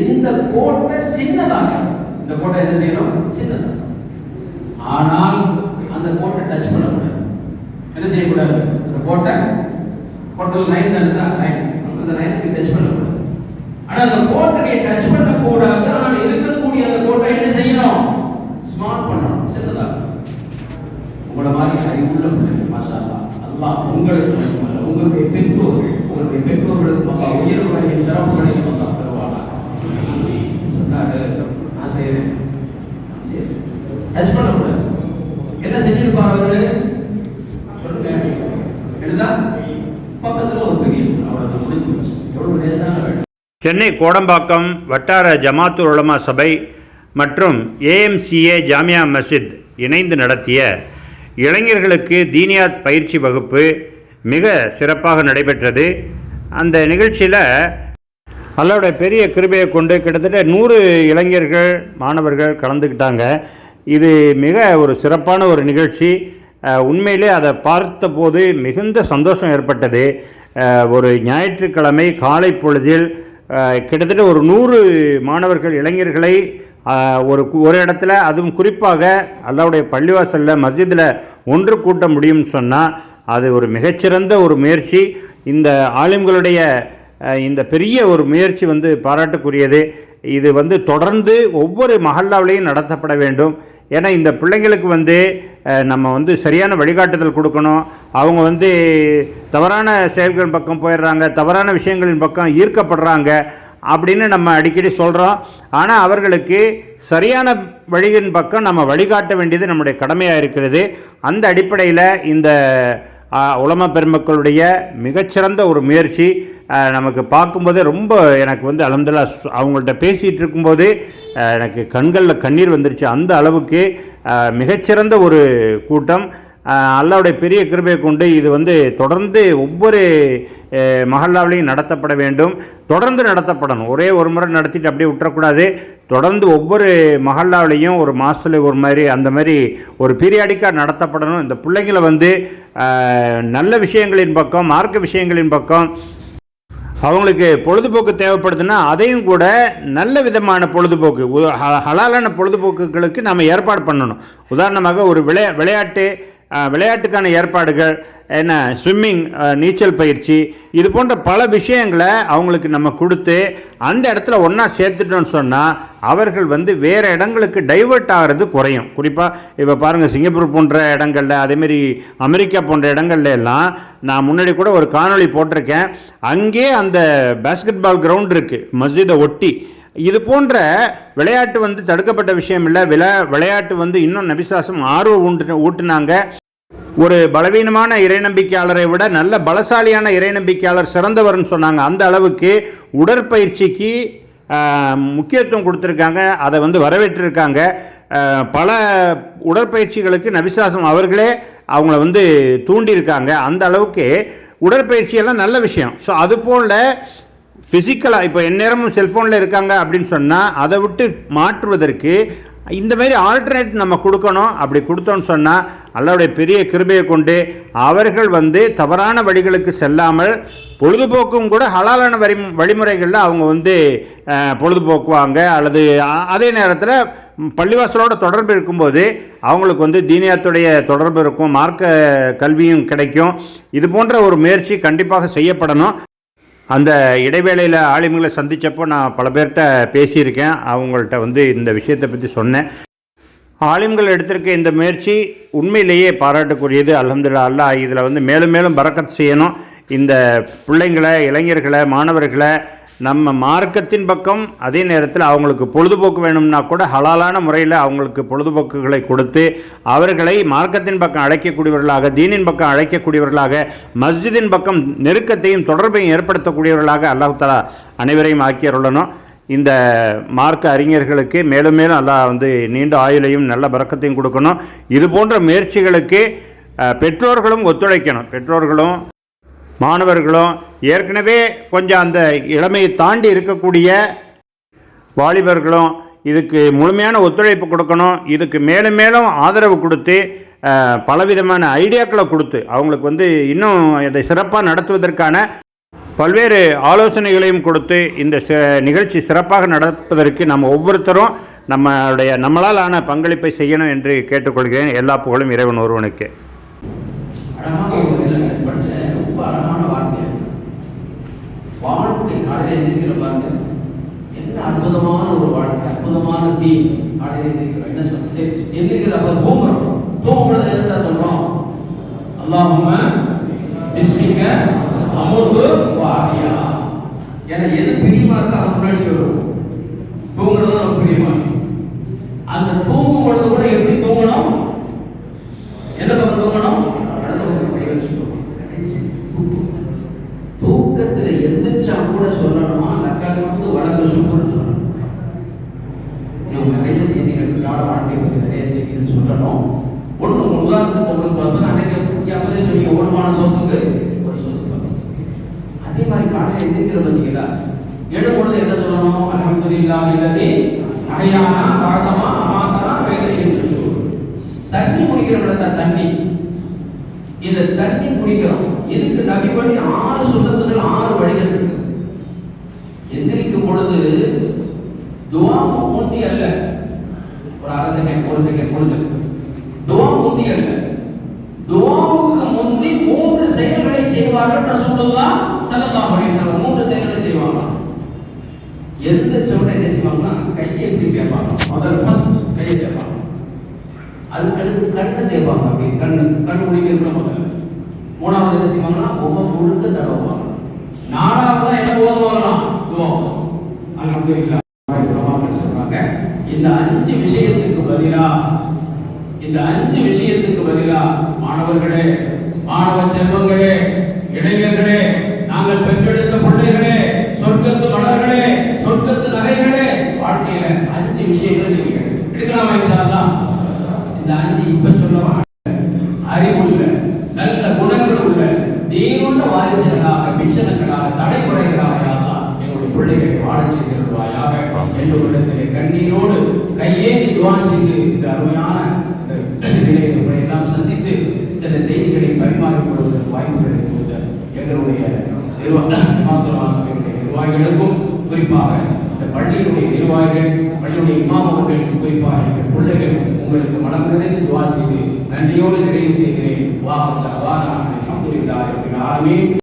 இந்த கோட்டை சின்னதாக இந்த கோட்டை என்ன செய்யணும்? சின்னதாக. ஆனால் அந்த கோட்டை டச் பண்ணக்கூடாது. என்ன செய்யக்கூடாது? அந்த கோட்டை கோட்டல் லைன் தான் லைன் அந்த லைனுக்கு டச் பண்ணக்கூடாது. ஆனால் அந்த கோட்டையை டச் பண்ணக்கூடாது. ஆனால் இருக்கக்கூடிய அந்த கோட்டை என்ன செய்யணும்? ஸ்மார்ட் பண்ணணும். சின்னதாக. உங்களை மாதிரி அறிவுள்ள பிள்ளைகள் மாஷா அல்லா உங்களுக்கு உங்களுடைய பெற்றோர்கள் உங்களுடைய பெற்றோர்களுக்கு உயர்வு சிறப்பு சென்னை கோடம்பாக்கம் வட்டார ஜமாத்துல் உலமா சபை மற்றும் ஏஎம்சிஏ ஜாமியா மஸ்ஜித் இணைந்து நடத்திய இளைஞர்களுக்கு தீனியாத் பயிற்சி வகுப்பு மிக சிறப்பாக நடைபெற்றது. அந்த நிகழ்ச்சியில் அல்லாவுடைய பெரிய கிருபையை கொண்டு கிட்டத்தட்ட நூறு இளைஞர்கள் மாணவர்கள் கலந்துக்கிட்டாங்க. இது மிக ஒரு சிறப்பான ஒரு நிகழ்ச்சி. உண்மையிலே அதை பார்த்தபோது மிகுந்த சந்தோஷம் ஏற்பட்டது. ஒரு ஞாயிற்றுக்கிழமை காலை பொழுதில் கிட்டத்தட்ட ஒரு நூறு மாணவர்கள் இளைஞர்களை ஒரு ஒரு இடத்துல அதுவும் குறிப்பாக அல்லாவுடைய பள்ளிவாசலில் மஸ்ஜிதில் ஒன்று கூட்ட முடியும்னு சொன்னால் அது ஒரு மிகச்சிறந்த ஒரு முயற்சி. இந்த ஆலிம்களுடைய இந்த பெரிய ஒரு முயற்சி வந்து பாராட்டுக்குரியது. இது வந்து தொடர்ந்து ஒவ்வொரு மஹல்லாவிலையும் நடத்தப்பட வேண்டும். ஏன்னா இந்த பிள்ளைங்களுக்கு வந்து நம்ம வந்து சரியான வழிகாட்டுதல் கொடுக்கணும். அவங்க வந்து தவறான செயல்கள் பக்கம் போயிடுறாங்க தவறான விஷயங்களின் பக்கம் ஈர்க்கப்படுறாங்க அப்படின்னு நம்ம அடிக்கடி சொல்கிறோம் ஆனால் அவர்களுக்கு சரியான வழியின் பக்கம் நம்ம வழிகாட்ட வேண்டியது நம்முடைய கடமையாக இருக்கிறது. அந்த அடிப்படையில் இந்த உலம பெருமக்களுடைய மிகச்சிறந்த ஒரு முயற்சி. நமக்கு பார்க்கும்போதே ரொம்ப எனக்கு வந்து அலமதுல்லா அவங்கள்ட்ட பேசிகிட்டு இருக்கும்போது எனக்கு கண்களில் கண்ணீர் வந்துருச்சு. அந்த அளவுக்கு மிகச்சிறந்த ஒரு கூட்டம். அல்லாவுடைய பெரிய கிருபை கொண்டு இது வந்து தொடர்ந்து ஒவ்வொரு அஹ், மஹல்லாவிலையும் நடத்தப்பட வேண்டும். தொடர்ந்து நடத்தப்படணும். ஒரே ஒரு முறை நடத்திட்டு அப்படியே விட்டுறக்கூடாது. தொடர்ந்து ஒவ்வொரு மஹல்லாவிலையும் ஒரு மாதத்தில் ஒரு மாதிரி அந்த மாதிரி ஒரு பீரியாடிக்காக நடத்தப்படணும். இந்த பிள்ளைங்களை வந்து நல்ல விஷயங்களின் பக்கம் மார்க்க விஷயங்களின் பக்கம் அவங்களுக்கு பொழுதுபோக்கு தேவைப்படுதுன்னா அதையும் கூட நல்ல விதமான பொழுதுபோக்கு ஹ- ஹலாலான பொழுதுபோக்குகளுக்கு நம்ம ஏற்பாடு பண்ணணும். உதாரணமாக ஒரு விளையா விளையாட்டு விளையாட்டுக்கான ஏற்பாடுகள் என்ன ஸ்விம்மிங் நீச்சல் பயிற்சி இது போன்ற பல விஷயங்களை அவங்களுக்கு நம்ம கொடுத்து அந்த இடத்துல ஒன்றா சேர்த்துட்டோம்னு சொன்னால் அவர்கள் வந்து வேறு இடங்களுக்கு டைவர்ட் ஆகிறது குறையும். குறிப்பாக இப்போ பாருங்கள் சிங்கப்பூர் போன்ற இடங்களில் அதேமாரி அமெரிக்கா போன்ற இடங்கள்ல எல்லாம் நான் முன்னாடி கூட ஒரு காணொளி போட்டிருக்கேன். அங்கே அந்த பேஸ்கெட் பால் கிரவுண்ட் இருக்குது மஸ்ஜிதை ஒட்டி. இது போன்ற விளையாட்டு வந்து தடுக்கப்பட்ட விஷயம் இல்லை. விளா விளையாட்டு வந்து இன்னும் நபிசாசம் ஆர்வம் ஊட்டு ஊட்டுனாங்க. ஒரு பலவீனமான இறைநம்பிக்கையாளரை விட நல்ல பலசாலியான இறைநம்பிக்கையாளர் சிறந்தவர்னு சொன்னாங்க. அந்த அளவுக்கு உடற்பயிற்சிக்கு முக்கியத்துவம் கொடுத்துருக்காங்க. அதை வந்து வரவேற்றிருக்காங்க. பல உடற்பயிற்சிகளுக்கு நபிசாசம் அவர்களே அவங்கள வந்து தூண்டியிருக்காங்க. அந்த அளவுக்கு உடற்பயிற்சியெல்லாம் நல்ல விஷயம். ஸோ அது போல் ஃபிசிக்கலாக இப்போ எந்நேரமும் செல்ஃபோனில் இருக்காங்க அப்படின்னு சொன்னால் அதை விட்டு மாற்றுவதற்கு இந்த மாதிரி ஆல்டர்னேட் நம்ம கொடுக்கணும். அப்படி கொடுத்தோன்னு சொன்னால் அல்லாவுடைய பெரிய கிருபையை கொண்டு அவர்கள் வந்து தவறான வழிகளுக்கு செல்லாமல் பொழுதுபோக்கும் கூட ஹலாலான வரி வழிமுறைகளில் அவங்க வந்து பொழுதுபோக்குவாங்க. அல்லது அதே நேரத்தில் பள்ளிவாசலோட தொடர்பு இருக்கும்போது அவங்களுக்கு வந்து தீனியாத்துடைய தொடர்பு இருக்கும் மார்க்க கல்வியும் கிடைக்கும். இது போன்ற ஒரு முயற்சி கண்டிப்பாக செய்யப்படணும். அந்த இடைவேளையில் ஆலிம்களை சந்தித்தப்போ நான் பல பேர்கிட்ட பேசியிருக்கேன். அவங்கள்ட்ட வந்து இந்த விஷயத்தை பற்றி சொன்னேன். ஆலிம்கள் எடுத்திருக்க இந்த முயற்சி உண்மையிலேயே பாராட்டக்கூடியது அலமதுல்லா அல்லாஹ் இதில் வந்து மேலும் மேலும் பறக்கத் செய்யணும். இந்த பிள்ளைங்களை இளைஞர்களை மாணவர்களை நம்ம மார்க்கத்தின் பக்கம் அதே நேரத்தில் அவங்களுக்கு பொழுதுபோக்கு வேணும்னா கூட ஹலாலான முறையில் அவங்களுக்கு பொழுதுபோக்குகளை கொடுத்து அவர்களை மார்க்கத்தின் பக்கம் அழைக்கக்கூடியவர்களாக தீனின் பக்கம் அழைக்கக்கூடியவர்களாக மஸ்ஜிதின் பக்கம் நெருக்கத்தையும் தொடர்பையும் ஏற்படுத்தக்கூடியவர்களாக அல்லாஹு தஆலா அனைவரையும் ஆக்கியருள்ளனும் இந்த மார்க்க அறிஞர்களுக்கு மேலும் மேலும் அல்லாஹ் வந்து நீண்ட ஆயுளையும் நல்ல பறக்கத்தையும் கொடுக்கணும். இது போன்ற முயற்சிகளுக்கு பெற்றோர்களும் ஒத்துழைக்கணும். பெற்றோர்களும் மாணவர்களும் ஏற்கனவே கொஞ்சம் அந்த இளமையை தாண்டி இருக்கக்கூடிய வாலிபர்களும் இதுக்கு முழுமையான ஒத்துழைப்பு கொடுக்கணும். இதுக்கு மேலும் மேலும் ஆதரவு கொடுத்து பலவிதமான ஐடியாக்களை கொடுத்து அவங்களுக்கு வந்து இன்னும் இதை சிறப்பாக நடத்துவதற்கான பல்வேறு ஆலோசனைகளையும் கொடுத்து இந்த நிகழ்ச்சி சிறப்பாக நடப்பதற்கு நம்ம ஒவ்வொருத்தரும் நம்மளுடைய நம்மளால் ஆன பங்களிப்பை செய்யணும் என்று கேட்டுக்கொள்கிறேன். எல்லா புகழும் இறைவன் ஒருவனுக்கு அழகான ஒரு இதில் படிச்ச ரொம்ப அழகான வார்த்தை வாழ்க்கை காலையில் எந்திரிக்கிற பாருங்க என்ன அற்புதமான ஒரு வாழ்க்கை அற்புதமான தீ காலையில் என்ன சொல்றது சரி அப்ப தூங்குறோம் தூங்குறது எதுக்கா சொல்றோம்? அல்லாஹும்ம பிஸ்மிக அமுது வாரியா. ஏன்னா எது பிரியமா இருக்கா முன்னாடி சொல்லுவோம் தூங்குறது நமக்கு பிரியமா அந்த தூங்கும் பொழுது கூட எப்படி தூங்கணும்? எந்த பக்கம் தூங்கணும்? இடது கடைசி தூக்கம். தூக்கத்துல எந்திரிச்சா கூட சொல்லணுமா? லக்கால வந்து வளர்ந்து சுக்குன்னு சொல்லணும் இன்னும் நிறைய செய்திகள் பின்னாட வாழ்க்கை பற்றி நிறைய செய்திகள் சொல்லணும் ஒன்று உதாரணத்துக்கு உங்களுக்கு பார்த்தா அன்னைக்கு யாருமே சொல்லி ஒழுமான சொத்துக்கு ஒரு சொத்து பக்கம். அதே மாதிரி காலையில் எந்திரிக்கிற பார்த்தீங்களா எழும் பொழுது என்ன சொல்லணும் அல்ஹம்துலில்லாஹ் இல்லதி அஹ்யானா பாகமா அமாத்தனா வேலை என்று தண்ணி குடிக்கிற இடத்த தண்ணி. இந்த தண்ணி குடிக்கிறோம் இதுக்கு நபி வழி ஆறு சுத்தத்துகள் ஆறு வழிகள் இருக்கு. எந்திரிக்கும் பொழுது துவாமு முந்தி அல்ல. ஒரு அரை செகண்ட் ஒரு செகண்ட் பொழுது துவா முந்தி அல்ல. துவாவுக்கு முந்தி மூன்று செயல்களை செய்வார்கள் ரசூலுல்லாஹ் ஸல்லல்லாஹு அலைஹி வஸல்லம். மூன்று செயல்களை செய்வாங்க எந்திரிச்ச உடனே என்ன செய்வாங்கன்னா கையை எப்படி கேட்பாங்க முதல்ல ஃபர்ஸ்ட் கையை கேட்பாங்க அதுக்கடுத்து கண்ணை தேய்ப்பாங்க அப்படி கண்ணு கண் முடிக்கிறதுல முதல்ல. மூணாவது என்ன செய்வாங்கன்னா ஒவ்வொரு முழுக்க தடவுவாங்க நாலாவதா என்ன ஓதுவாங்களாம்? துவம் அல்ஹம்துலில்லாஹ் சொல்றாங்க. இந்த அஞ்சு விஷயத்துக்கு பதிலா இந்த அஞ்சு விஷயத்துக்கு பதிலா மாணவர்களே மாணவ செல்வங்களே இளைஞர்களே நாங்கள் பெற்றெடுத்த பிள்ளைகளே சொர்க்கத்து மலர்களே சொர்க்கத்து நகைகளே வாழ்க்கையில அஞ்சு விஷயங்கள் நீங்க எடுக்கலாமா இன்ஷா அல்லாஹ் இந்த அஞ்சு இப்ப சொல்லவா அறிவுள்ள நல்ல குணங்கள் உள்ள தீருள்ள வாரிசுகளாக பிச்சனங்களாக தலைமுறைகளாக யாரெல்லாம் எங்களுடைய பிள்ளைகளை வாழச் செய்திருவாயாக என்று உள்ளத்திலே கண்ணீரோடு கையேந்தி துவா செய்து இந்த அருமையான எல்லாம் சந்தித்து சில செய்திகளை பரிமாறிக்கொள்வதற்கு வாய்ப்பு வாய்ப்புகளை எங்களுடைய நிர்வாகத்தினுடைய நிர்வாகிகளுக்கும் குறிப்பாக இந்த பள்ளியினுடைய நிர்வாகிகள் பள்ளியுடைய இமாம் அவர்களுக்கு குறிப்பாக எங்கள் பிள்ளைகள் உங்களுக்கு மனம் நிறைந்து துவா செய்து நன்றியோடு நிறைவு செய்கிறேன். வாஹத்தா வானா அல்ஹம்துலில்லாஹி ரப்பில்